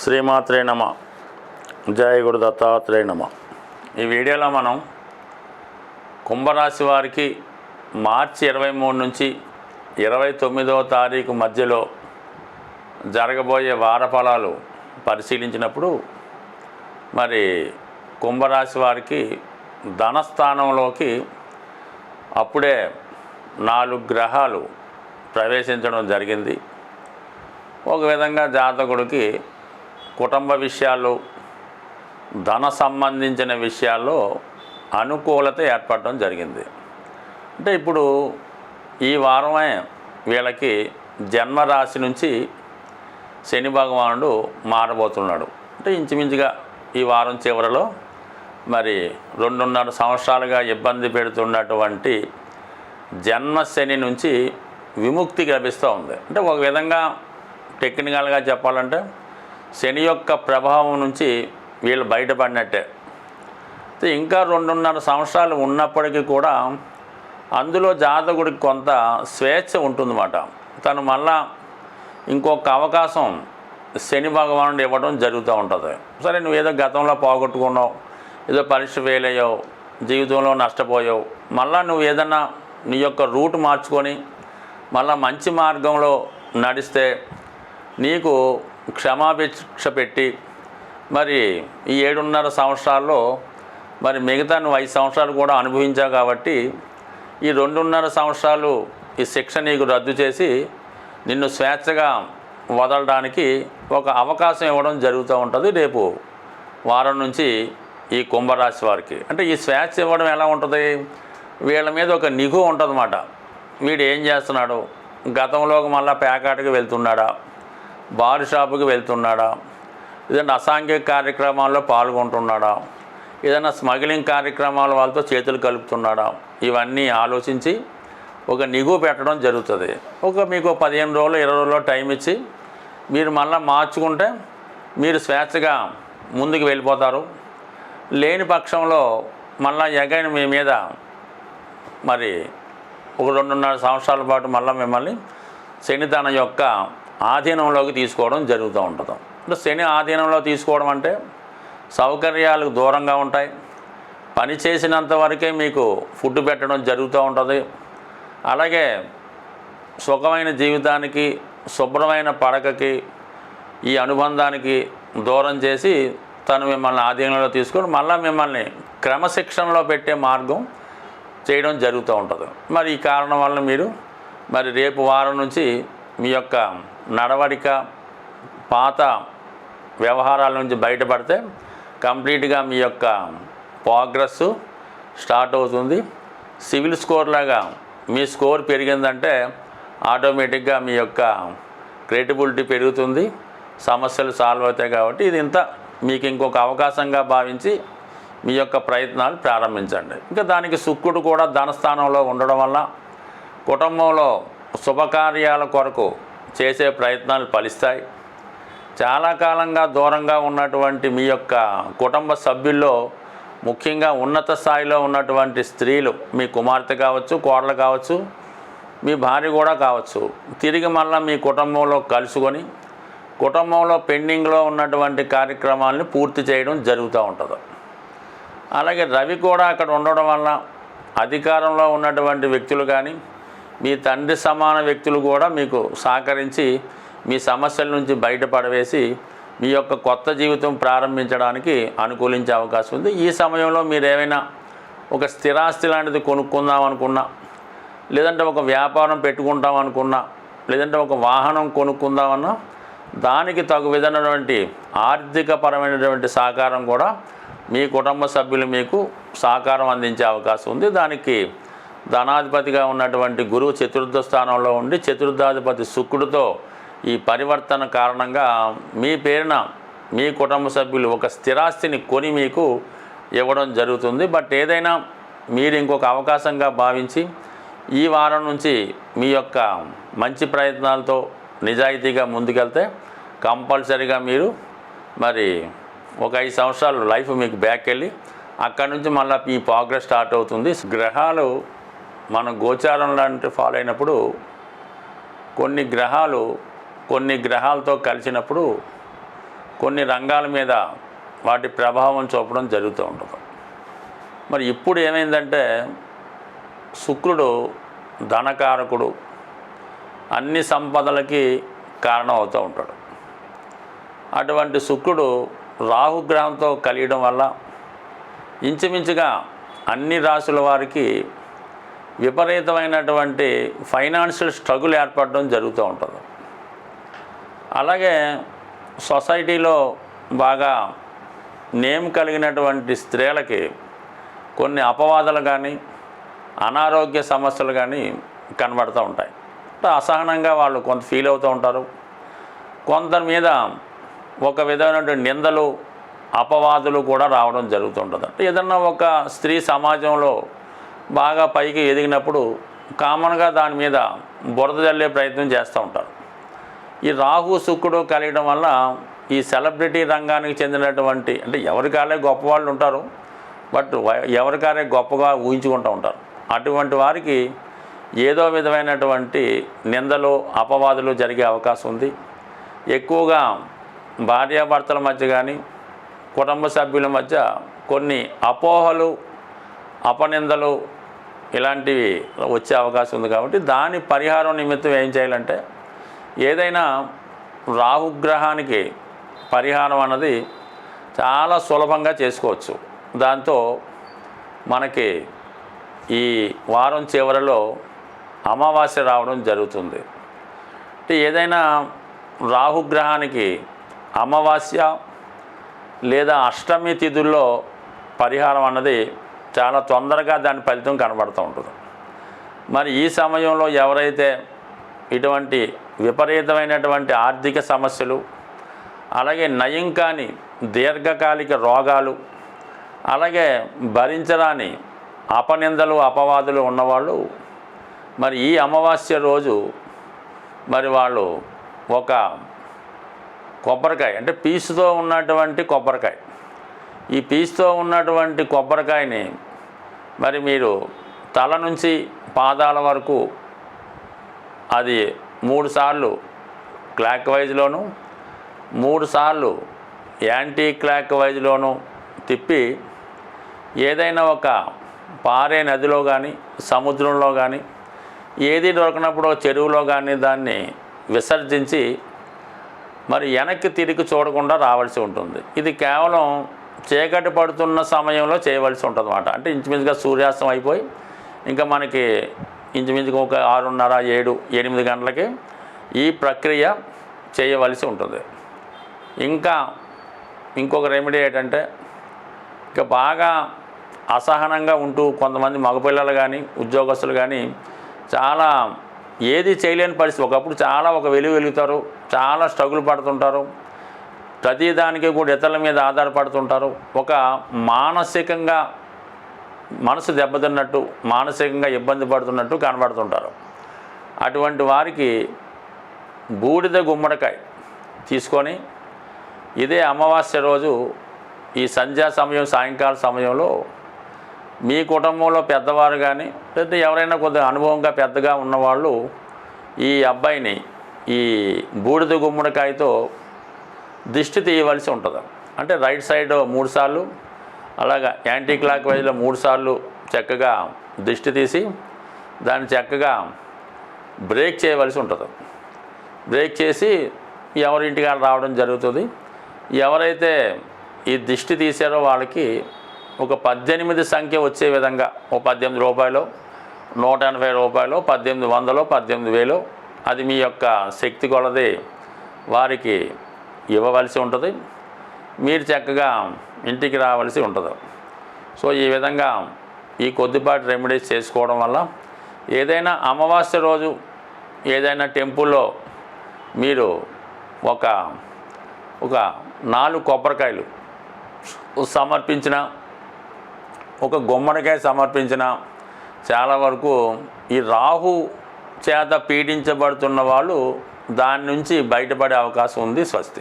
శ్రీమాత్రే నమ. జయ గురు దత్తాత్రేయ నమ. ఈ వీడియోలో మనం కుంభరాశి వారికి మార్చి ఇరవై మూడు నుంచి ఇరవై తొమ్మిదవ తారీఖు మధ్యలో జరగబోయే వారఫలాలు పరిశీలించినప్పుడు మరి కుంభరాశి వారికి ధనస్థానంలోకి అప్పుడే నాలుగు గ్రహాలు ప్రవేశించడం జరిగింది. ఒక విధంగా జాతకుడికి కుటుంబ విషయాలు ధన సంబంధించిన విషయాల్లో అనుకూలత ఏర్పడడం జరిగింది. అంటే ఇప్పుడు ఈ వారమే వీళ్ళకి జన్మరాశి నుంచి శని భగవానుడు మారబోతున్నాడు. అంటే ఇంచుమించుగా ఈ వారం చివరిలో మరి రెండున్నర సంవత్సరాలుగా ఇబ్బంది పెడుతున్నటువంటి జన్మ శని నుంచి విముక్తి లభిస్తూ ఉంది. అంటే ఒక విధంగా టెక్నికల్గా చెప్పాలంటే శని యొక్క ప్రభావం నుంచి వీళ్ళు బయటపడినట్టే. ఇంకా రెండున్నర సంవత్సరాలు ఉన్నప్పటికీ కూడా అందులో జాతకుడికి కొంత స్వేచ్ఛ ఉంటుందన్నమాట. తను మళ్ళా ఇంకొక అవకాశం శని భగవానుడు ఇవ్వడం జరుగుతూ ఉంటుంది. సరే నువ్వు ఏదో గతంలో పోగొట్టుకున్నావు ఏదో పరీక్ష ఫెయిల్ అయ్యావు జీవితంలో నష్టపోయావు మళ్ళా నువ్వు ఏదన్నా నీ యొక్క రూట్ మార్చుకొని మళ్ళా మంచి మార్గంలో నడిస్తే నీకు క్షమాభిక్ష పెట్టి మరి ఈ ఏడున్నర సంవత్సరాల్లో మరి మిగతా నువ్వు ఐదు సంవత్సరాలు కూడా అనుభవించావు కాబట్టి ఈ రెండున్నర సంవత్సరాలు ఈ శిక్ష నీకు రద్దు చేసి నిన్ను స్వేచ్ఛగా వదలడానికి ఒక అవకాశం ఇవ్వడం జరుగుతూ ఉంటుంది రేపు వారం నుంచి ఈ కుంభరాశి వారికి. అంటే ఈ స్వేచ్ఛ ఇవ్వడం ఎలా ఉంటుంది? వీళ్ళ మీద ఒక నిఘు ఉంటుందన్నమాట. వీడు ఏం చేస్తున్నాడు? గతంలోకి మళ్ళీ పేకాటకి వెళ్తున్నాడా? బార్ షాపుకి వెళ్తున్నాడా? ఏదైనా అసాంఘిక కార్యక్రమాల్లో పాల్గొంటున్నాడా? ఏదైనా స్మగ్లింగ్ కార్యక్రమాల వాళ్ళతో చేతులు కలుపుతున్నాడా? ఇవన్నీ ఆలోచించి ఒక నిఘు పెట్టడం జరుగుతుంది. ఒక మీకు పదిహేను రోజులు ఇరవై రోజులు టైం ఇచ్చి మీరు మళ్ళీ మార్చుకుంటే మీరు స్వేచ్ఛగా ముందుకు వెళ్ళిపోతారు. లేని పక్షంలో మళ్ళీ ఎగైన మీ మీద మరి ఒక రెండున్నర సంవత్సరాల పాటు మళ్ళీ మిమ్మల్ని శనితనం యొక్క ఆధీనంలోకి తీసుకోవడం జరుగుతూ ఉంటుంది. అంటే శని ఆధీనంలో తీసుకోవడం అంటే సౌకర్యాలకు దూరంగా ఉంటాయి. పని చేసినంత వరకే మీకు ఫుడ్ పెట్టడం జరుగుతూ ఉంటుంది. అలాగే సుఖమైన జీవితానికి శుభ్రమైన పడకకి ఈ అనుబంధానికి దూరం చేసి తను మిమ్మల్ని ఆధీనంలో తీసుకొని మళ్ళీ మిమ్మల్ని క్రమశిక్షణలో పెట్టే మార్గం చేయడం జరుగుతూ ఉంటుంది. మరి ఈ కారణం వల్ల మీరు మరి రేపు వారం నుంచి మీ యొక్క నడవడిక పాత వ్యవహారాల నుంచి బయటపడితే కంప్లీట్గా మీ యొక్క ప్రోగ్రెస్ స్టార్ట్ అవుతుంది. సివిల్ స్కోర్ లాగా మీ స్కోర్ పెరిగిందంటే ఆటోమేటిక్గా మీ యొక్క క్రెడిబిలిటీ పెరుగుతుంది. సమస్యలు సాల్వ్ అవుతాయి కాబట్టి ఇది ఇంత మీకు ఇంకొక అవకాశంగా భావించి మీ యొక్క ప్రయత్నాలు ప్రారంభించండి. ఇంకా దానికి శుక్రుడు కూడా ధనస్థానంలో ఉండడం వల్ల కుటుంబంలో శుభకార్యాల కొరకు చేసే ప్రయత్నాలు ఫలిస్తాయి. చాలా కాలంగా దూరంగా ఉన్నటువంటి మీ యొక్క కుటుంబ సభ్యుల్లో ముఖ్యంగా ఉన్నత స్థాయిలో ఉన్నటువంటి స్త్రీలు మీ కుమార్తె కావచ్చు కోడలు కావచ్చు మీ భార్య కూడా కావచ్చు తిరిగి మళ్ళీ మీ కుటుంబంలో కలుసుకొని కుటుంబంలో పెండింగ్లో ఉన్నటువంటి కార్యక్రమాలను పూర్తి చేయడం జరుగుతూ ఉంటుంది. అలాగే రవి కూడా అక్కడ ఉండడం వల్ల అధికారంలో ఉన్నటువంటి వ్యక్తులు కానీ మీ తండ్రి సమాన వ్యక్తులు కూడా మీకు సహకరించి మీ సమస్యల నుంచి బయటపడవేసి మీ యొక్క కొత్త జీవితం ప్రారంభించడానికి అనుకూలించే అవకాశం ఉంది. ఈ సమయంలో మీరు ఏమైనా ఒక స్థిరాస్తి లాంటిది కొనుక్కుందాం అనుకున్నా లేదంటే ఒక వ్యాపారం పెట్టుకుంటాం అనుకున్నా లేదంటే ఒక వాహనం కొనుక్కుందామన్నా దానికి తగు విధమైనటువంటి ఆర్థికపరమైనటువంటి సహకారం కూడా మీ కుటుంబ సభ్యులు మీకు సహకారం అందించే అవకాశం ఉంది. దానికి ధనాధిపతిగా ఉన్నటువంటి గురువు చతుర్థ స్థానంలో ఉండి చతుర్థాధిపతి శుక్రుడితో ఈ పరివర్తన కారణంగా మీ పేరున మీ కుటుంబ సభ్యులు ఒక స్థిరాస్తిని కొని మీకు ఇవ్వడం జరుగుతుంది. బట్ ఏదైనా మీరు ఇంకొక అవకాశంగా భావించి ఈ వారం నుంచి మీ యొక్క మంచి ప్రయత్నాలతో నిజాయితీగా ముందుకెళ్తే కంపల్సరీగా మీరు మరి ఒక ఐదు సంవత్సరాలు లైఫ్ మీకు బ్యాక్ వెళ్ళి అక్కడి నుంచి మళ్ళీ ఈ ప్రోగ్రెస్ స్టార్ట్ అవుతుంది. గ్రహాలు మన గోచారం లాంటి ఫాలో అయినప్పుడు కొన్ని గ్రహాలు కొన్ని గ్రహాలతో కలిసినప్పుడు కొన్ని రంగాల మీద వాటి ప్రభావం చూపడం జరుగుతూ ఉంటుంది. మరి ఇప్పుడు ఏమైందంటే శుక్రుడు ధనకారకుడు అన్ని సంపదలకి కారణం అవుతూ ఉంటాడు. అటువంటి శుక్రుడు రాహుగ్రహంతో కలియడం వల్ల ఇంచుమించుగా అన్ని రాసుల వారికి విపరీతమైనటువంటి ఫైనాన్షియల్ స్ట్రగుల్ ఏర్పడడం జరుగుతూ ఉంటుంది. అలాగే సొసైటీలో బాగా నేమ్ కలిగినటువంటి స్త్రీలకి కొన్ని అపవాదాలు కానీ అనారోగ్య సమస్యలు కానీ కనబడుతూ ఉంటాయి. అసహనంగా వాళ్ళు కొంత ఫీల్ అవుతూ ఉంటారు. కొందరి మీద ఒక విధమైనటువంటి నిందలు అపవాదులు కూడా రావడం జరుగుతుంటుంది అంటే ఏదన్నా ఒక స్త్రీ సమాజంలో బాగా పైకి ఎదిగినప్పుడు కామన్గా దాని మీద బురద జల్లే ప్రయత్నం చేస్తూ ఉంటారు. ఈ రాహు శుక్రుడు కలియడం వల్ల ఈ సెలబ్రిటీ రంగానికి చెందినటువంటి అంటే ఎవరికాలే గొప్పవాళ్ళు ఉంటారు బట్ ఎవరికారే గొప్పగా ఊహించుకుంటూ ఉంటారు. అటువంటి వారికి ఏదో విధమైనటువంటి నిందలు అపవాదులు జరిగే అవకాశం ఉంది. ఎక్కువగా భార్యాభర్తల మధ్య కానీ కుటుంబ సభ్యుల మధ్య కొన్ని అపోహలు అపనిందలు ఇలాంటివి వచ్చే అవకాశం ఉంది కాబట్టి దాని పరిహారం నిమిత్తం ఏం చేయాలంటే ఏదైనా రాహుగ్రహానికి పరిహారం అన్నది చాలా సులభంగా చేసుకోవచ్చు. దాంతో మనకి ఈ వారం చివరిలో అమావాస్య రావడం జరుగుతుంది. అంటే ఏదైనా రాహుగ్రహానికి అమావాస్య లేదా అష్టమి తిథుల్లో పరిహారం అన్నది చాలా తొందరగా దాని ఫలితం కనబడుతూ ఉంటుంది. మరి ఈ సమయంలో ఎవరైతే ఇటువంటి విపరీతమైనటువంటి ఆర్థిక సమస్యలు అలాగే నయం కాని దీర్ఘకాలిక రోగాలు అలాగే భరించరాని అపనిందలు అపవాదులు ఉన్నవాళ్ళు మరి ఈ అమావాస్య రోజు మరి వాళ్ళు ఒక కొబ్బరికాయ అంటే పీసుతో ఉన్నటువంటి కొబ్బరికాయ. ఈ పీసుతో ఉన్నటువంటి కొబ్బరికాయని మరి మీరు తల నుంచి పాదాల వరకు అది మూడు సార్లు క్లాక్ వైజ్లోను మూడు సార్లు యాంటీ క్లాక్ వైజ్లోను తిప్పి ఏదైనా ఒక పారే నదిలో కానీ సముద్రంలో కానీ ఏది దొరకనప్పుడు చెరువులో కానీ దాన్ని విసర్జించి మరి వెనక్కి తిరిగి చూడకుండా రావాల్సి ఉంటుంది. ఇది కేవలం చీకటి పడుతున్న సమయంలో చేయవలసి ఉంటుంది అనమాట అంటే ఇంచుమించుగా సూర్యాస్తం అయిపోయి ఇంకా మనకి ఇంచుమించుగా ఒక ఆరున్నర ఏడు ఎనిమిది గంటలకి ఈ ప్రక్రియ చేయవలసి ఉంటుంది. ఇంకా ఇంకొక రెమెడీ ఏంటంటే ఇక బాగా అసహనంగా ఉంటూ కొంతమంది మగపిల్లలు కానీ ఉద్యోగస్తులు కానీ చాలా ఏది చేయలేని పరిస్థితి. ఒకప్పుడు చాలా ఒక వెలుగు వెలుగుతారు చాలా స్ట్రగుల్ పడుతుంటారు. ప్రతిదానికి కూడా ఇతరుల మీద ఆధారపడుతుంటారు. ఒక మానసికంగా మనసు దెబ్బతిన్నట్టు మానసికంగా ఇబ్బంది పడుతున్నట్టు కనబడుతుంటారు. అటువంటి వారికి బూడిద గుమ్మడికాయ తీసుకొని ఇదే అమావాస్య రోజు ఈ సంధ్యా సమయం సాయంకాల సమయంలో మీ కుటుంబంలో పెద్దవారు కానీ లేదా ఎవరైనా కొద్దిగా అనుభవంగా పెద్దగా ఉన్నవాళ్ళు ఈ అబ్బాయిని ఈ బూడిద గుమ్మడికాయతో దిష్టి తీయవలసి ఉంటుంది. అంటే రైట్ సైడ్ మూడు సార్లు అలాగా యాంటీ క్లాక్ వైజ్లో మూడు సార్లు చక్కగా దిష్టి తీసి దాన్ని చక్కగా బ్రేక్ చేయవలసి ఉంటుంది. బ్రేక్ చేసి ఎవరింటికి రావడం జరుగుతుంది. ఎవరైతే ఈ దిష్టి తీసారో వాళ్ళకి ఒక పద్దెనిమిది సంఖ్య వచ్చే విధంగా ఓ పద్దెనిమిది రూపాయలు నూట ఎనభై రూపాయలు పద్దెనిమిది వందలు పద్దెనిమిది వేలు అది మీ యొక్క శక్తి కొలది వారికి ఇవ్వవలసి ఉంటుంది. మీరు చక్కగా ఇంటికి రావాల్సి ఉంటుంది. సో ఈ విధంగా ఈ కొద్దిపాటి రెమెడీస్ చేసుకోవడం వల్ల ఏదైనా అమావాస్య రోజు ఏదైనా టెంపుల్లో మీరు ఒక ఒక నాలుగు కొబ్బరికాయలు సమర్పించిన ఒక గుమ్మడికాయ సమర్పించిన చాలా వరకు ఈ రాహు చేత పీడించబడుతున్న వాళ్ళు దాని నుంచి బయటపడే అవకాశం ఉంది స్వస్తి.